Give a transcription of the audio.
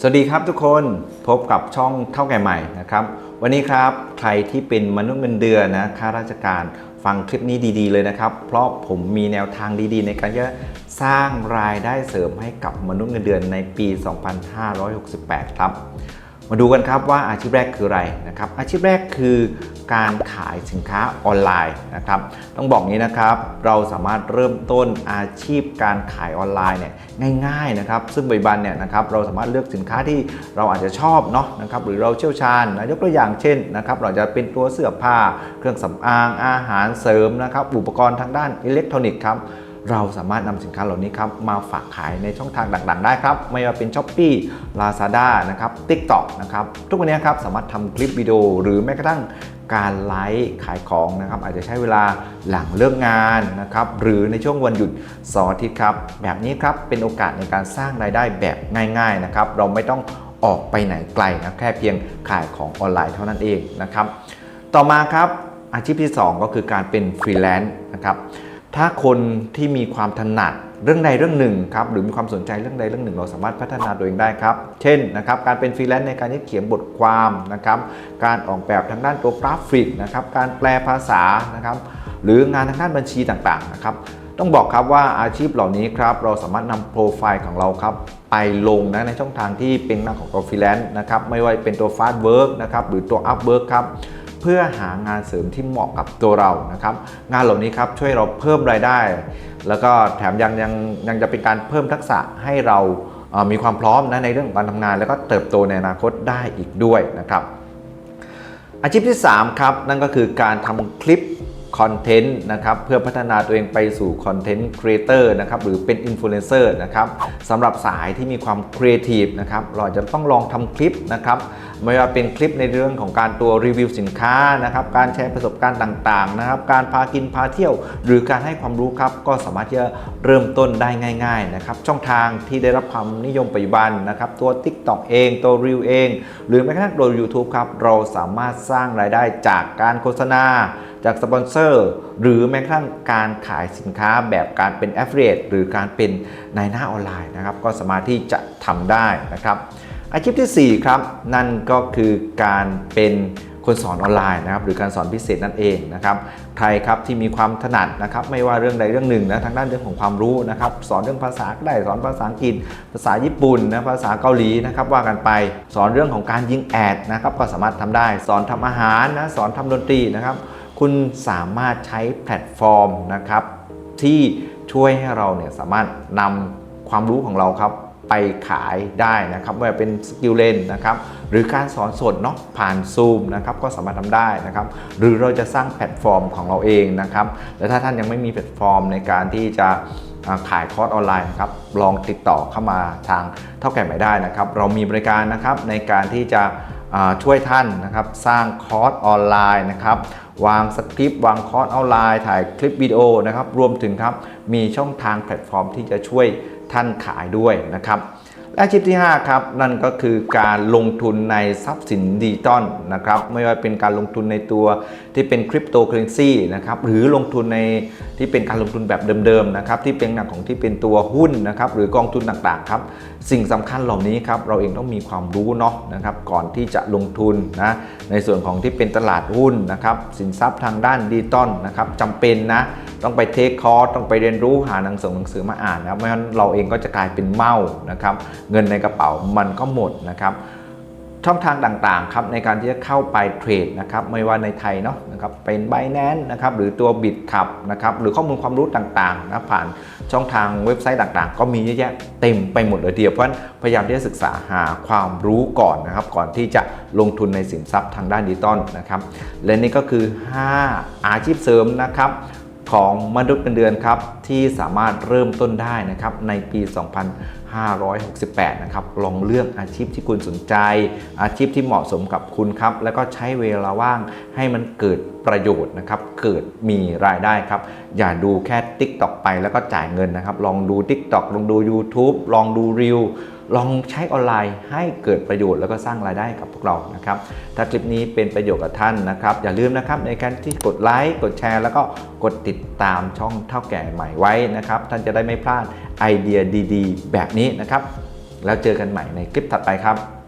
สวัสดีครับทุกคนพบกับช่องเท่าแก่ใหม่นะครับ วันนี้ครับใครที่เป็นมนุษย์เงินเดือนนะข้าราชการฟังคลิปนี้ดีๆเลยนะครับ เพราะผมมีแนวทางดีๆ ในการจะสร้างรายได้เสริมให้กับมนุษย์เงินเดือนในปี 2568 ครับ มาดูกันครับว่าอาชีพแรกคืออะไรนะครับ อาชีพแรกคือการขายสินค้าออนไลน์นะครับ ต้องบอกงี้นะครับ เราสามารถเริ่มต้นอาชีพการขายออนไลน์เนี่ยง่ายๆนะครับ ซึ่งปัจจุบันเนี่ยนะครับเราสามารถเลือกสินค้าที่เราอาจจะชอบเนาะนะครับหรือเราเชี่ยวชาญนะยกตัวอย่างเช่นนะครับเราจะเป็นตัวเสื้อผ้า เครื่องสำอางอาหารเสริมนะครับอุปกรณ์ทางด้านอิเล็กทรอนิกส์ครับ เราสามารถนำสินค้าเหล่านี้ครับมาฝากขายในช่องทางต่างๆ ได้ครับ ไม่ว่าเป็น s h อ p e e Lazada นะครับ TikTok นะครับ ทุกวันนี้ครับสามารถทำคลิปวิดีโอหรือแม้กระทั่งการไลฟ์ขายของนะครับอาจจะใช้เวลาหลังเลิกงานนะครับหรือในช่วงวันหยุดเสาร์อาทิตย์ครับ แบบนี้ครับเป็นโอกาสในการสร้างรายได้แบบง่าย ๆนะครับ เราไม่ต้องออกไปไหนไกลนะแค่เพียงขายของออนไลน์เท่านั้นเองนะครับ ต่อมาครับอาชีพที่ 2 ก็คือการเป็นฟรีแลนซ์นะครับ ถ้าคนที่มีความถนัดเรื่องใดเรื่องหนึ่งครับหรือมีความสนใจเรื่องใดเรื่องหนึ่ง เราสามารถพัฒนาตัวเองได้ครับ เช่นนะครับการเป็นฟรีแลนซ์ในการที่เขียนบทความนะครับการออกแบบทางด้านตัวกราฟิกนะครับการแปลภาษานะครับหรืองานทางด้านบัญชีต่างๆนะครับต้องบอกครับว่าอาชีพเหล่านี้ครับเราสามารถนำโปรไฟล์ของเราครับไปลงนะในช่องทางที่เป็นหน้าของตัวฟรีแลนซ์นะครับไม่ว่าเป็นตัวฟาสต์เวิร์กนะครับหรือตัวอัพเวิร์กครับ เพื่อหางานเสริมที่เหมาะกับตัวเรานะครับ งานเหล่านี้ครับช่วยเราเพิ่มรายได้ แล้วก็แถมยังยังยังจะเป็นการเพิ่มทักษะให้เรามีความพร้อมนะในเรื่องของการทำงาน แล้วก็เติบโตในอนาคตได้อีกด้วยนะครับ อาชีพที่ 3 ครับ นั่นก็คือการทำคลิปคอนเทนต์นะครับเพื่อพัฒนาตัวเองไปสู่คอนเทนต์ครีเอเตอร์นะครับหรือเป็นอินฟลูเอนเซอร์นะครับสำหรับสายที่มีความครีเอทีฟนะครับเราจจะต้องลองทำคลิปนะครับ ไม่ว่าเป็นคลิปในเรื่องของการตัวรีวิวสินค้านะครับ การแชร์ประสบการณ์ต่างๆนะครับ การพากินพาเที่ยว หรือการให้ความรู้ครับก็สามารถที่จะเริ่มต้นได้ง่าย ๆนะครับ ช่องทางที่ได้รับความนิยมปัจจุบันนะครับ ตัว TikTok เองตัว r e วเอง หรือแม้กระทั่งตัว YouTube ครับเราสามารถสร้างรายได้จากการโฆษณา จากสปอนเซอร์ หรือแม้กระทั่งการขายสินค้าแบบการเป็น Affiliate หรือการเป็นนายหน้าออนไลน์นะครับ ก็สามารถที่จะทำได้นะครับ อาชีพที่ 4 ครับ นั่นก็คือการเป็นคนสอนออนไลน์นะครับหรือการสอนพิเศษนั่นเองนะครับใครครับที่มีความถนัดนะครับไม่ว่าเรื่องใดเรื่องหนึ่งนะทางด้านเรื่องของความรู้นะครับสอนเรื่องภาษาก็ได้สอนภาษาอังกฤษ ภาษาญี่ปุ่นนะภาษาเกาหลีนะครับว่ากันไปสอนเรื่องของการยิงแอดนะครับก็สามารถทำได้ สอนทำอาหารนะสอนทำดนตรีนะครับคุณสามารถใช้แพลตฟอร์มนะครับที่ช่วยให้เราเนี่ยสามารถนำความรู้ของเราครับ ไปขายได้นะครับไม่ว่าเป็นสกิลเลนนะครับหรือการสอนสดเนาะผ่านซูมนะครับก็สามารถทำได้นะครับหรือเราจะสร้างแพลตฟอร์มของเราเองนะครับและถ้าท่านยังไม่มีแพลตฟอร์มในการที่จะขายคอร์สออนไลน์นะครับลองติดต่อเข้ามาทางเท่าแก่ใหม่ได้นะครับ เรามีบริการนะครับในการที่จะช่วยท่านนะครับสร้างคอร์สออนไลน์นะครับวางสคริปต์วางคอร์สออนไลน์ถ่ายคลิปวิดีโอนะครับรวมถึงครับมีช่องทางแพลตฟอร์มที่จะช่วย ท่านขายด้วยนะครับและอาชีพที่5ครับนั่นก็คือการลงทุนในทรัพย์สินดิจิตอลนะครับไม่ว่าเป็นการลงทุนในตัวที่เป็นคริปโตเคอเรนซีนะครับหรือลงทุนในที่เป็นการลงทุนแบบเดิมๆนะครับที่เป็นหนักของที่เป็นตัวหุ้นนะครับหรือกองทุนต่างๆครับสิ่งสำคัญเหล่านี้ครับเราเองต้องมีความรู้เนาะนะครับก่อนที่จะลงทุนนะในส่วนของที่เป็นตลาดหุ้นนะครับสินทรัพย์ทางด้านดิจิตอลนะครับจำเป็นนะ ต้องไปเทคคอร์สต้องไปเรียนรู้หาหนังสือหนังสือมาอ่านนะครับไม่งั้นเราเองก็จะกลายเป็นเมานะครับ เงินในกระเป๋ามันก็หมดนะครับช่องทางต่างๆครับในการที่จะเข้าไปเทรดนะครับไม่ว่าในไทยเนาะนะครับเป็น b บ n a n c e นะครับหรือตัว b i t ขับนะครับหรือข้อมูลความรู้ต่างๆนะผ่านช่องทางเว็บไซต์ต่างๆ ก็มีเยอะแยะเต็มไปหมดเลยทีเดียวเพราะฉะนั้นพยายามที่จะศึกษาหาความรู้ก่อนนะครับ ก่อนที่จะลงทุนในสินทรัพย์ทางด้านดิจิตอลนะครับและนี่ก็คือ 5 อาชีพเสริมนะครับ ของมนุษย์เงินเดือนครับที่สามารถเริ่มต้นได้นะครับในปี 2568 นะครับลองเลือกอาชีพที่คุณสนใจ อาชีพที่เหมาะสมกับคุณครับ แล้วก็ใช้เวลาว่างให้มันเกิดประโยชน์นะครับเกิดมีรายได้ครับ อย่าดูแค่ TikTok ไปแล้วก็จ่ายเงินนะครับ ลองดู TikTok ลองดู YouTube ลองดูรีว ลองใช้ออนไลน์ให้เกิดประโยชน์แล้วก็สร้างรายได้กับพวกเรานะครับ ถ้าคลิปนี้เป็นประโยชน์กับท่านนะครับ อย่าลืมนะครับในการที่กดไลค์กดแชร์ แล้วก็กดติดตามช่องเท่าแก่ใหม่ไว้นะครับ ท่านจะได้ไม่พลาดไอเดียดี ๆ แบบนี้นะครับ แล้วเจอกันใหม่ในคลิปถัดไปครับ